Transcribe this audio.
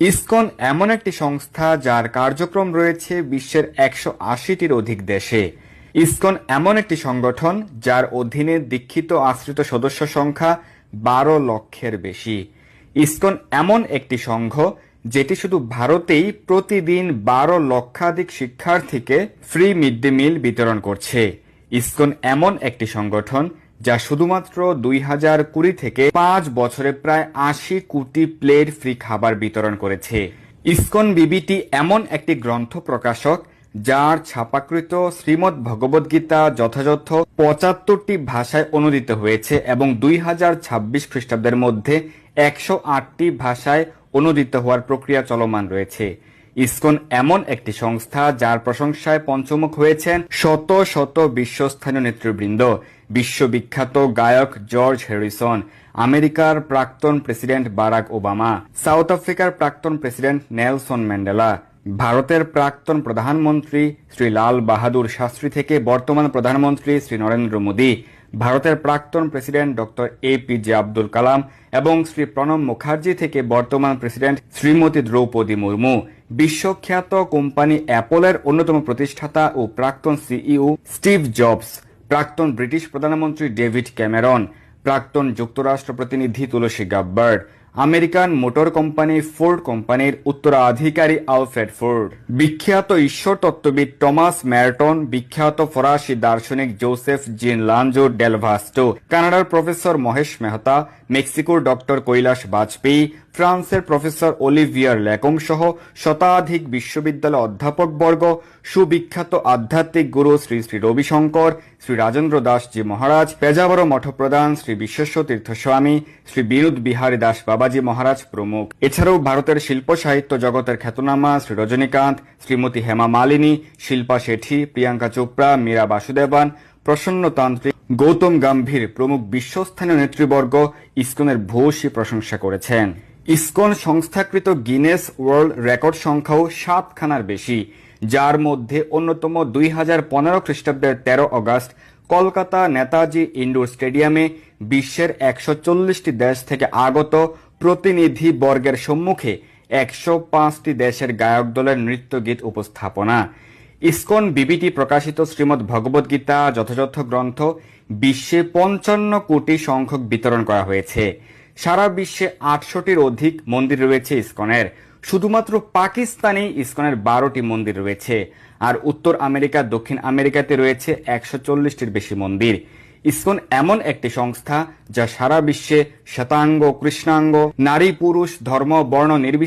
ISKCON এমন একটি সংস্থা যার কার্যক্রম রয়েছে বিশ্বের একশো আশিটির অধিক দেশে। ইসকন এমন একটি সংগঠন যার অধীনে দীক্ষিত আশ্রিত সদস্য সংখ্যা বারো লক্ষের বেশি। ইসকন এমন একটি সংঘ যেটি শুধু ভারতেই প্রতিদিন বারো লক্ষাধিক শিক্ষার্থীকে ফ্রি মিড ডে মিল বিতরণ করছে। ইসকন এমন একটি সংগঠন যা শুধুমাত্র দুই হাজার কুড়ি থেকে পাঁচ বছরে প্রায় আশি কোটি প্লেট ফ্রি খাবার বিতরণ করেছে। ইসকন বিবিটি এমন একটি গ্রন্থ প্রকাশক, যার ছাপাকৃত শ্রীমদ্ ভগবদ্গীতা যথাযথ পঁচাত্তরটি ভাষায় অনুদিত হয়েছে এবং দুই হাজার ছাব্বিশ খ্রিস্টাব্দের মধ্যে একশো আটটি ভাষায় অনুদিত হওয়ার প্রক্রিয়া চলমান রয়েছে। ইসকন এমন একটি সংস্থা যার প্রশংসায় পঞ্চমুখ হয়েছেন শত শত বিশ্বস্থানীয় নেতৃবৃন্দ। বিশ্ববিখ্যাত গায়ক জর্জ হ্যারিসন, আমেরিকার প্রাক্তন প্রেসিডেন্ট বারাক ওবামা, সাউথ আফ্রিকার প্রাক্তন প্রেসিডেন্ট নেলসন ম্যান্ডেলা, ভারতের প্রাক্তন প্রধানমন্ত্রী শ্রী লাল বাহাদুর শাস্ত্রী থেকে বর্তমান প্রধানমন্ত্রী শ্রী নরেন্দ্র মোদী ভারতের প্রাক্তন president doctor A P J Abdul Kalam এবং শ্রী প্রণব মুখার্জি থেকে বর্তমান প্রেসিডেন্ট শ্রীমতী দ্রৌপদী মুর্মু, বিশ্বখ্যাত কোম্পানি অ্যাপলের অন্যতম প্রতিষ্ঠাতা ও প্রাক্তন সিইও স্টিভ জবস, প্রাক্তন ব্রিটিশ প্রধানমন্ত্রী ডেভিড ক্যামেরন, প্রাক্তন যুক্তরাষ্ট্র প্রতিনিধি Tulsi Gabbard American motor company Ford কোম্পানির উত্তরাধিকারী আলফ্রেড ফোর্ড। বিখ্যাত ঈশ্বর তত্ত্ববিদ টমাস ম্যারটন, বিখ্যাত ফরাসি দার্শনিক জোসেফ জিন লানজো ডেলভাস্টো কানাডার প্রফেসর মহেশ মেহতা, মেক্সিকোর ডক্টর কৈলাস বাজপেয়ী ফ্রান্সের প্রফেসর অলিভিয়ার ল্যাকং সহ শতাধিক বিশ্ববিদ্যালয় অধ্যাপকবর্গ সুবিখ্যাত আধ্যাত্মিক গুরু শ্রী শ্রী রবিশঙ্কর, শ্রী রাজেন্দ্র দাস জি মহারাজ, পেজাবর মঠপ্রধান শ্রী বিশ্বেশ্বর তীর্থস্বামী শ্রী বিনোদ বিহারী দাস বাবাজি মহারাজ প্রমুখ। এছাড়াও ভারতের শিল্প সাহিত্য জগতের খ্যাতনামা শ্রী রজনীকান্ত, শ্রীমতী হেমা মালিনী, শিল্পা শেঠি, প্রিয়াঙ্কা চোপড়া, মীরা বাসুদেবান, প্রসন্নতান্ত্রিক গৌতম গাম্ভীর প্রমুখ বিশ্বস্থানীয় নেতৃবর্গ ইসকনের ভূয়সী প্রশংসা করেছেন। ইসকন সংস্থাকৃত গিনেস ওয়ার্ল্ড রেকর্ড সংখ্যাও সাতখানার বেশি, যার মধ্যে অন্যতম দুই হাজার পনেরো খ্রিস্টাব্দের তেরো অগস্ট কলকাতা নেতাজি ইন্ডোর স্টেডিয়ামে বিশ্বের একশো চল্লিশটি দেশ থেকে আগত প্রতিনিধি বর্গের সম্মুখে একশো পাঁচটি দেশের গায়ক দলের নৃত্যগীত উপস্থাপনা। ইসকন বিবিটি প্রকাশিত শ্রীমদ্ ভগবদ্গীতা যথাযথ গ্রন্থ বিশ্বে পঞ্চান্ন কোটি সংখ্যক বিতরণ করা হয়েছে। সারা বিশ্বে আটশোটির অধিক মন্দির রয়েছে ইসকনের। শুধুমাত্র পাকিস্তানেই ইসকনের বারোটি মন্দির রয়েছে। আর উত্তর আমেরিকা, দক্ষিণ আমেরিকাতে রয়েছে একশো চল্লিশটির বেশি মন্দির। ইসকন এমন একটি সংস্থা যা সারা বিশ্বে শ্বেতাঙ্গ কৃষ্ণাঙ্গ, নারী, পুরুষ, ধর্ম, বর্ণ, নির্বিশেষে